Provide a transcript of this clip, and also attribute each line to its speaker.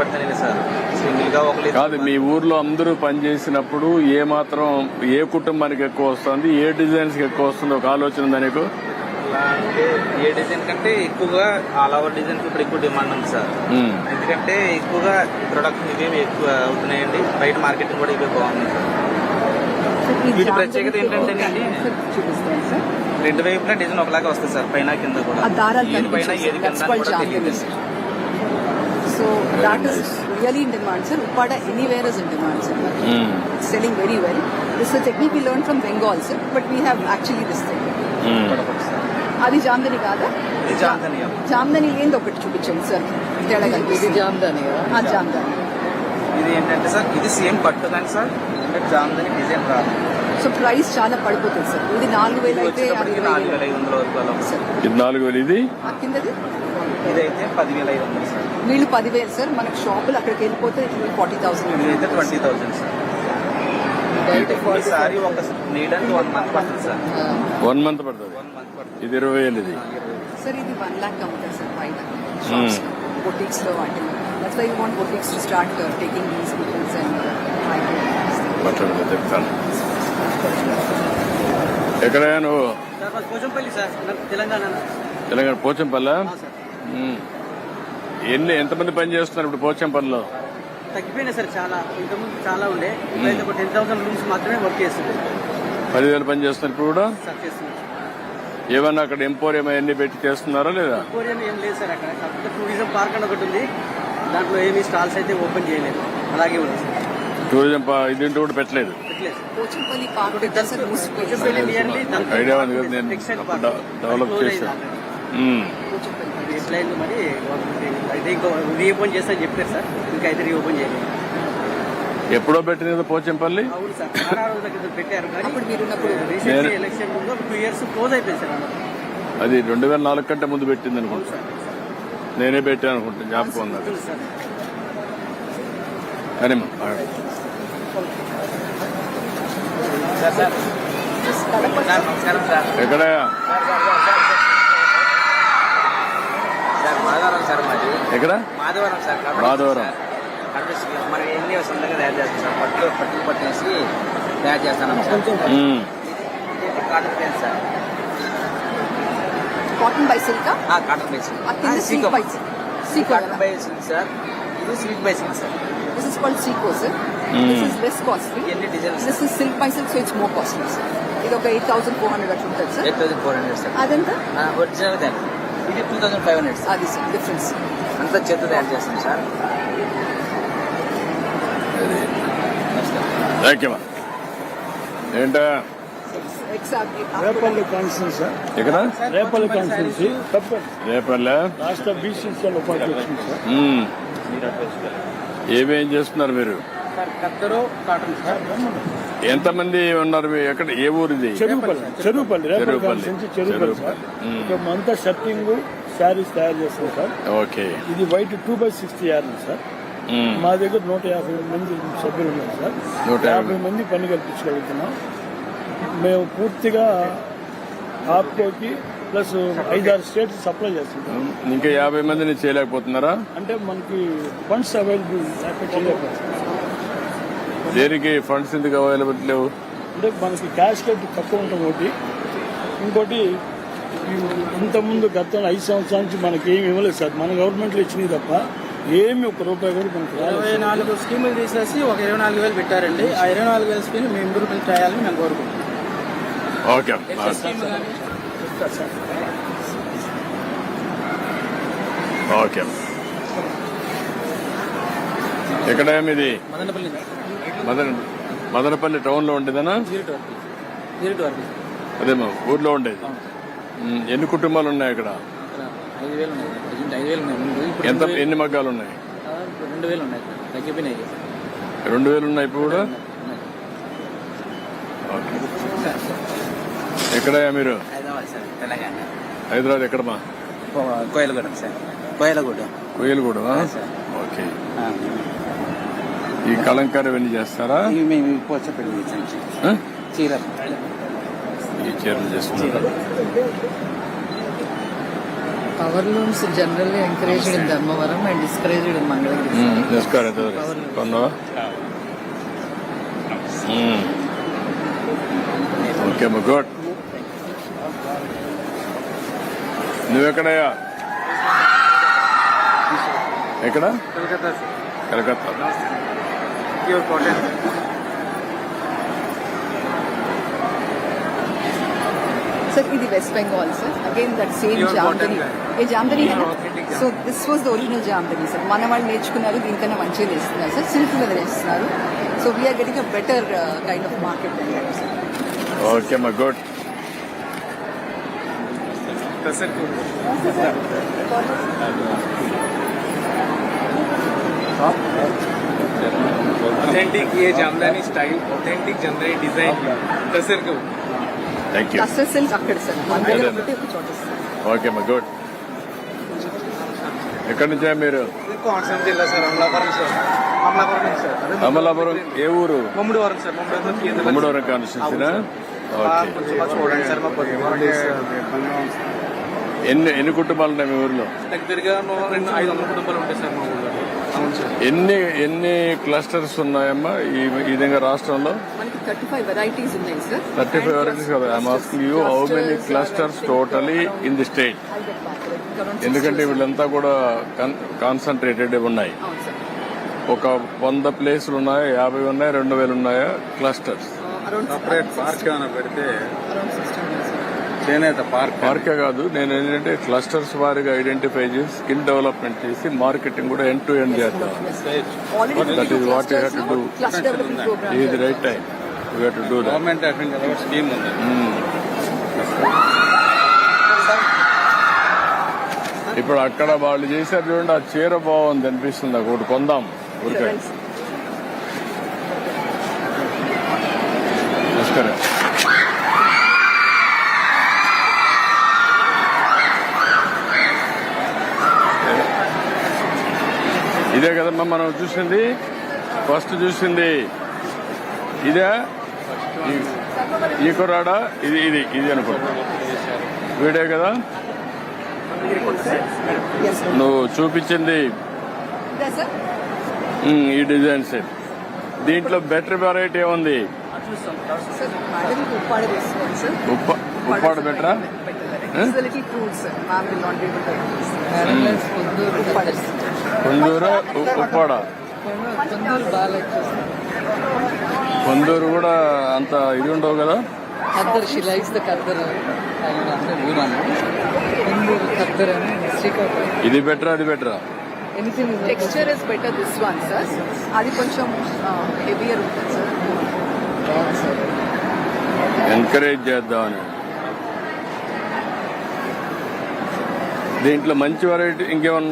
Speaker 1: పడితేనే సార్. ఒక
Speaker 2: కాదు మీ ఊర్లో అందరూ పనిచేసినప్పుడు ఏ మాత్రం ఏ కుటుంబానికి ఎక్కువ వస్తుంది ఏ డిజైన్స్కి ఎక్కువ వస్తుంది ఒక ఆలోచన ఉందా నీకు?
Speaker 1: అలా అంటే ఏ డిజైన్ కంటే ఎక్కువగా ఆల్ ఓవర్ డిజైన్ ఇప్పుడు ఎక్కువ డిమాండ్ ఉంది సార్. ఎందుకంటే ఎక్కువగా ప్రొడక్ట్స్ ఇవే ఎక్కువ అవుతున్నాయండి బయట మార్కెటింగ్ కూడా ఇవే బాగుంది. వీటి ప్రత్యేకత
Speaker 3: చూపిస్తాను సార్
Speaker 1: రెండు వైపులా డిజైన్ ఒకలాగా వస్తుంది సార్ పైన కింద కూడా.
Speaker 3: ఆ దారాలు
Speaker 1: ఏది పైన ఏది కింద కూడా తెలియదు.
Speaker 3: So that is really in demand sir Uppada anywhere is in demand sir
Speaker 2: um.
Speaker 3: selling very well. This is a technique we learned from Bengal, sir, but we have actually this thing.
Speaker 2: Um.
Speaker 3: అది జామ్దని కాదా?
Speaker 1: జామ్దని.
Speaker 3: ఏంది ఒకటి చూపించండి sir తేడా జామ్దని ఆ జామ్దని.
Speaker 1: ఇది ఏంటంటే sir ఇది సేమ్ పట్టు కానీ సార్ జామ్దని డిజైన్ రాదు.
Speaker 3: సో ప్రైస్ చాలా పడిపోతుంది సార్ ఇది నాలుగు వేలు అయితే
Speaker 1: నాలుగు
Speaker 3: వేలు.
Speaker 1: వేల ఐదు వందల వరకు
Speaker 3: సార్
Speaker 2: ఇది నాలుగు వేలు ఇది?
Speaker 3: కిందది?
Speaker 1: ఇదైతే పదివేల ఐదు వందలు సార్
Speaker 3: వీళ్ళు పదివేలు సార్. మనకు షాపులు అక్కడికి వెళ్ళిపోతే ఫార్టీ థౌసండ్
Speaker 1: ఇదైతే ట్వంటీ థౌసండ్ సార్. ఈ సారీ ఒక నీడానికి వన్ మంత్ పడుతుంది సార్.
Speaker 2: వన్ మంత్ పడుతుంది.
Speaker 1: వన్ మంత్ పడుతుంది.
Speaker 2: ఇది ఇరవై వేలు ఇది.
Speaker 3: సార్ ఇది వన్ ల్యాక్ అమ్ముతారు సార్ బయట
Speaker 2: Hmm.
Speaker 3: బొటిక్స్లో వాటిలో. That's why you want boutiques to start taking these peoples and
Speaker 2: మాట్లాడదు చెప్తాను. ఎక్కడయ్యా నువ్వు?
Speaker 4: పోచంపల్లి సార్. నాకు తెలంగాణ.
Speaker 2: తెలంగాణ పోచంపల్లి?
Speaker 4: సార్.
Speaker 2: ఎన్ని ఎంతమంది పని చేస్తున్నారు ఇప్పుడు పోచంపల్లిలో
Speaker 4: తగ్గిపోయినాయి సార్ చాలా. ఇంతకుముందు చాలా ఉండే. ఇప్పుడైతే ఒక టెన్ థౌసండ్ రూమ్స్ మాత్రమే వర్క్ చేస్తుంది
Speaker 2: పదివేలు పని చేస్తున్నారు ఇప్పుడు కూడా?
Speaker 4: సార్ చేస్తున్నారు.
Speaker 2: ఏమన్నా అక్కడ ఎంపోరియం అవన్నీ పెట్టి చేస్తున్నారా లేదా?
Speaker 4: కోరియం ఏం లేదు సార్ అక్కడ. కాకపోతే టూరిజం పార్క్ అని ఒకటి ఉంది. దాంట్లో ఏమీ స్టాల్స్ అయితే ఓపెన్ చేయలేదు. అలాగే ఉంది సార్.
Speaker 2: టూరిజం ఇది కూడా పెట్టలేదు? ఐడియా ఉంది కదా నేను డెవలప్ చేశాను
Speaker 4: అయిందో మరి అయితే ఇంకో రీఓపెన్ చేస్తా అని చెప్పారు సార్. ఇంకా అయితే రీఓపెన్ చేయలేదు.
Speaker 2: ఎప్పుడో పెట్టింది కదా పోచంపల్లి?
Speaker 4: అవును సార్. చాలా రోజుల క్రితం పెట్టారు కానీ
Speaker 3: అప్పుడు మీరున్నప్పుడు
Speaker 4: రీసెంట్లీ
Speaker 2: నేను-
Speaker 4: ఎలక్షన్ ముందు ఒక టూ ఇయర్స్ క్లోజ్ అయిపోయింది సార్ అన్నమాట.
Speaker 2: అది రెండు వేల నాలుగు కంటే ముందు పెట్టింది అనుకుంటా.
Speaker 4: సార్.
Speaker 2: నేనే పెట్టాను అనుకుంటా. జ్ఞాపకం ఉంది? కానీ
Speaker 1: సార్ సార్
Speaker 3: కడప
Speaker 1: సార్ నమస్కారం సార్
Speaker 2: ఎక్కడ?
Speaker 1: సార్ మాధవరం సార్ మాది
Speaker 2: ఎక్కడ
Speaker 1: మాధవరం ఎన్ని సొంతంగా తయారు చేస్తాం సార్. పట్టు పట్టు పట్టేసి తయారు చేస్తాను sir. Cotton plain sir.
Speaker 3: Cotton by silk
Speaker 1: ఆ, cotton
Speaker 3: by silk silk by sico
Speaker 1: cotton by silk sir. ఇది silk by silk sir.
Speaker 3: This is called sico sir this is less costly
Speaker 1: ఎన్ని designs
Speaker 3: this is silk by silk so it's more costly sir ఇది ఒక eight thousand four hundred అట్లా ఉంటుంది sir
Speaker 1: eight thousand four hundred sir.
Speaker 3: అదంతా?
Speaker 1: Original దాన్ని ఇది two thousand five hundred
Speaker 3: అది sir difference
Speaker 1: అంతా చేత తయారు చేస్తాం సార్
Speaker 2: థ్యాంక్ యూ ఏంటా?
Speaker 5: రేపల్లి కాన్స్టిట్యూన్సీ
Speaker 2: ఎక్కడ?
Speaker 5: రేపల్లి కాన్స్టిట్యూన్సీ. తప్పదు
Speaker 2: రేపల్లె?
Speaker 5: రాష్ట్ర బీసీసీఎల్ ఉపాధ్యక్షుడు సార్
Speaker 2: ఉమ్. ఏమేం చేస్తున్నారు మీరు?
Speaker 4: సార్ కత్తరు కాటన్ సార్
Speaker 2: ఎంతమంది ఉన్నారు? ఎక్కడ? ఏ ఊరు ఇది
Speaker 5: Cheruvupalli. Cheruvupalli. Repalle
Speaker 2: Cheruvupalli.
Speaker 5: Constituency Cheruvupalli sir.
Speaker 2: Cheruvupalli. మ్మ్.
Speaker 5: ఇక్కడ అంతా షర్టింగ్ శారీస్ తయారు చేస్తాం సార్.
Speaker 2: ఓకే.
Speaker 5: ఇది white two by sixty yard
Speaker 2: sir.
Speaker 5: మా దగ్గర నూట యాభై మంది సభ్యులు ఉన్నారు సార్.
Speaker 2: నూట యాభై.
Speaker 5: మంది పని కల్పించగలుగుతున్నాం. మేము పూర్తిగా ఆప్కోకి ప్లస్ ఐదారు స్టేట్స్ సప్లై చేస్తుంటాం
Speaker 2: ఇంకా యాభై మందిని చేయలేకపోతున్నారా?
Speaker 5: అంటే మనకి ఫండ్స్ అవైలబుల్ లేకపోతే చేయలేకపోతున్నాం.
Speaker 2: దేనికి ఫండ్స్ ఎందుకు అవైలబుల్ లేవు?
Speaker 5: అంటే మనకి క్యాష్ కట్ తక్కువ ఉంటుంది ఒకటి. ఇంకోటి ఇంతకుముందు గత ఐదు సంవత్సరాల నుంచి మనకి ఏమి ఇవ్వలేదు సార్. మన గవర్నమెంట్లో ఇచ్చినవి తప్ప ఏమి ఒక రూపాయి కూడా మనకి
Speaker 4: ఇరవై. నాలుగు స్కీములు తీసేసి ఒక ఇరవై నాలుగు వేలు పెట్టారండి. ఆ ఇరవై నాలుగు వేల స్కీమ్ మేము ఇంప్రూవ్మెంట్ చేయాలని మేము కోరుకుంటున్నాం.
Speaker 2: ఓకే ఓకే ఎక్కడ ఇది?
Speaker 4: మదనపల్లి
Speaker 2: మదన మదనపల్లి టౌన్లో ఉండేదనా?
Speaker 4: జీరో టు వరకు జీరో టు వరకు
Speaker 2: అదేమో ఊర్లో ఉండేది. ఎన్ని కుటుంబాలు ఉన్నాయి అక్కడ? ఎంత ఎన్ని మగ్గాలు ఉన్నాయి?
Speaker 4: రెండు వేలు ఉన్నాయి. తగ్గిపోయినాయి.
Speaker 2: రెండు వేలు ఉన్నాయి ఇప్పుడు కూడా? ఎక్కడ మీరు?
Speaker 1: హైదరాబాద్
Speaker 2: ఎక్కడమా
Speaker 1: కోయలగూడెం సార్. కోయలగూడెం.
Speaker 2: కోయిలగూడ. ఓకే. ఈ కలంకారు ఇవన్నీ చేస్తారా?
Speaker 1: మేము పోచపల్లి? చీరలు
Speaker 2: ఈ చీరలు చేస్తున్నారు.
Speaker 3: encouraged in Dharmavaram and discouraged in Mangalagiri.
Speaker 2: నమస్కారం కొన్నావా? ఓకే అమ్మా గుడ్. నువ్వెక్కడయ్యా? ఎక్కడ?
Speaker 1: Calcutta.
Speaker 2: Calcutta
Speaker 1: pure cotton
Speaker 3: Sir, ఇది West Bengal sir again that same
Speaker 1: Pure
Speaker 3: Jamdani
Speaker 1: cotton.
Speaker 3: A Jamdani
Speaker 1: Pure authentic
Speaker 3: so this was the original Jamdani sir మన వాళ్ళు నేర్చుకున్నారు దీనికన్నా మంచిగా చేస్తున్నారు సార్ సిల్క్ మీద చేస్తున్నారు so we are getting a better kind of market
Speaker 2: sir okay అమ్మా good
Speaker 1: authentic ये Jamdani style authentic Jamdani design tussar के
Speaker 2: థ్యాంక్ యూ
Speaker 3: టస్సర్ సిల్క్ అక్కడ సార్ మన దగ్గర ఒకటి ఒక చోట సార్
Speaker 2: ఓకే అమ్మా గుడ్ ఎక్కడి నుంచా మీరు
Speaker 1: కోనసీమ జిల్లా సార్ అమలాపురం సార్ అమలాపురం నుంచి సార్ అదే
Speaker 2: అమలాపురం ఏ ఊరు
Speaker 1: ముమ్మడివరం సార్ ముమ్మడివరం కేంద్ర
Speaker 2: ముమ్మడివరం కాన్స్టిట్యూన్సీనా ఓకే
Speaker 1: కొంచెం బాగా చూడండి సార్ మా పొద్దున్న
Speaker 2: ఎన్ని ఎన్ని కుటుంబాలు ఉన్నాయి మీ ఊర్లో
Speaker 1: దగ్గరగా రెండు ఐదు వందల కుటుంబాలు ఉంటాయి సార్ మా ఊళ్ళో అవును సార్
Speaker 2: ఎన్ని ఎన్ని క్లస్టర్స్ ఉన్నాయమ్మా ఈ ఈ విధంగా రాష్ట్రంలో?
Speaker 3: మనకి థర్టీ ఫైవ్ వెరైటీస్ ఉన్నాయి సార్
Speaker 2: థర్టీ ఫైవ్ వెరైటీస్ కదా. I'm asking you how many clusters totally in the state ఎందుకంటే వీళ్ళంతా కూడా కాన్సన్ట్రేటెడ్ ఉన్నాయి.
Speaker 3: అవును సార్
Speaker 2: ఒక వంద ప్లేసులు ఉన్నాయా? యాభై ఉన్నాయా? రెండు వేలు ఉన్నాయా? క్లస్టర్స్
Speaker 6: సపరేట్ పార్క్ ఏమైనా పెడితే చేనేత పార్క్.
Speaker 2: పార్కే కాదు నేను ఏంటంటే క్లస్టర్స్ వారిగా ఐడెంటిఫై చేసి స్కిల్ డెవలప్మెంట్ చేసి మార్కెటింగ్ కూడా ఎండ్ టు ఎండ్ చేద్దాం. ప్రోగ్రామ్ ఇది right time you have to do that
Speaker 6: government of India scheme ఉంది.
Speaker 2: ఇప్పుడు అక్కడ వాళ్ళు చేశారు చూడండి ఆ చీర బాగుంది అనిపిస్తుంది ఒకటి కొందాం. ఊరికే. నమస్కారం. ఇదే కదమ్మా మనం చూసింది. ఫస్ట్ చూసింది. ఇదే? ఈ- కుర్రాడా? ఇది ఇది ఇది అనుకుంటా. వీడే కదా? నువ్వు చూపించింది. ఈ డిజైన్ సెట్ దీంట్లో బెటర్ వెరైటీ
Speaker 3: మేడం ఉప్పాడ
Speaker 2: బెటరా కొందూరు ఉప్పాడ. కొందూరు కూడా అంత ఇది ఉండవు కదా?
Speaker 3: Khaddar she likes the khaddar khaddar అని శ్రీకాకుళం.
Speaker 2: ఇది బెటరా అది బెటరా?
Speaker 3: Anything texture is better this one sir అది కొంచెం హెవియర్ ఉంటుంది సార్
Speaker 2: ఎంకరేజ్ చేద్దామని. దీంట్లో మంచి వెరైటీ ఇంకేమన్నా